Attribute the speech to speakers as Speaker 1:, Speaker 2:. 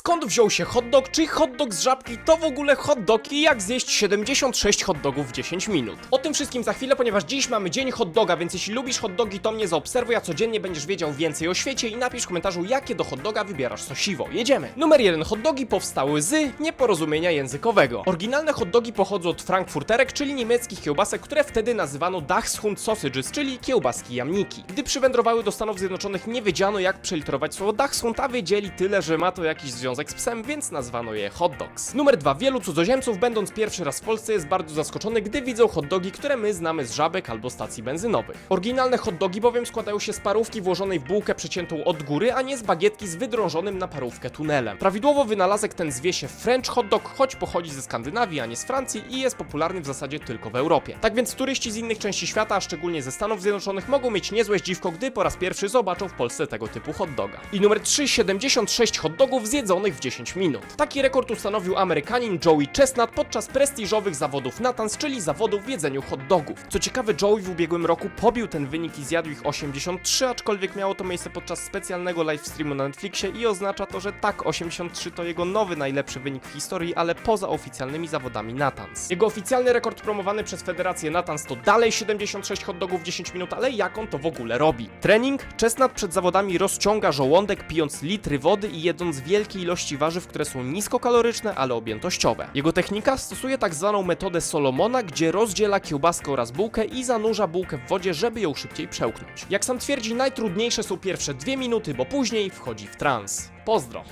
Speaker 1: Skąd wziął się hot dog? Czy hot dog z żabki to w ogóle hot dog i jak zjeść 76 hot dogów w 10 minut? O tym wszystkim za chwilę, ponieważ dziś mamy dzień hot doga, więc jeśli lubisz hot dogi, to mnie zaobserwuj, a codziennie będziesz wiedział więcej o świecie i napisz w komentarzu, jakie do hot doga wybierasz sosiwo. Jedziemy! Numer 1. Hot dogi powstały z nieporozumienia językowego. Oryginalne hot dogi pochodzą od frankfurterek, czyli niemieckich kiełbasek, które wtedy nazywano Dachshund sausages, czyli kiełbaski jamniki. Gdy przywędrowały do Stanów Zjednoczonych, nie wiedziano jak przeliterować słowo Dachshund, a wiedzieli tyle, że ma to jakiś związek z psem, więc nazwano je hot dogs. Numer 2. Wielu cudzoziemców, będąc pierwszy raz w Polsce, jest bardzo zaskoczony, gdy widzą hot dogi, które my znamy z żabek albo stacji benzynowych. Oryginalne hot dogi bowiem składają się z parówki włożonej w bułkę przeciętą od góry, a nie z bagietki z wydrążonym na parówkę tunelem. Prawidłowo wynalazek ten zwie się French hot dog, choć pochodzi ze Skandynawii, a nie z Francji i jest popularny w zasadzie tylko w Europie. Tak więc turyści z innych części świata, a szczególnie ze Stanów Zjednoczonych, mogą mieć niezłe zdziwko, gdy po raz pierwszy zobaczą w Polsce tego typu hot doga. I numer 3, 76 hot dogów zjedzonych w 10 minut. Taki rekord ustanowił Amerykanin Joey Chestnut podczas prestiżowych zawodów Natans, czyli zawodów w jedzeniu hot dogów. Co ciekawe, Joey w ubiegłym roku pobił ten wynik i zjadł ich 83, aczkolwiek miało to miejsce podczas specjalnego livestreamu na Netflixie i oznacza to, że tak, 83 to jego nowy najlepszy wynik w historii, ale poza oficjalnymi zawodami Natans. Jego oficjalny rekord promowany przez Federację Natans to dalej 76 hot dogów w 10 minut, ale jak on to w ogóle robi? Trening? Chestnut przed zawodami rozciąga żołądek pijąc litry wody i jedząc wielkie ilości warzyw, które są niskokaloryczne, ale objętościowe. Jego technika stosuje tak zwaną metodę Solomona, gdzie rozdziela kiełbaskę oraz bułkę i zanurza bułkę w wodzie, żeby ją szybciej przełknąć. Jak sam twierdzi, najtrudniejsze są pierwsze dwie minuty, bo później wchodzi w trans. Pozdro!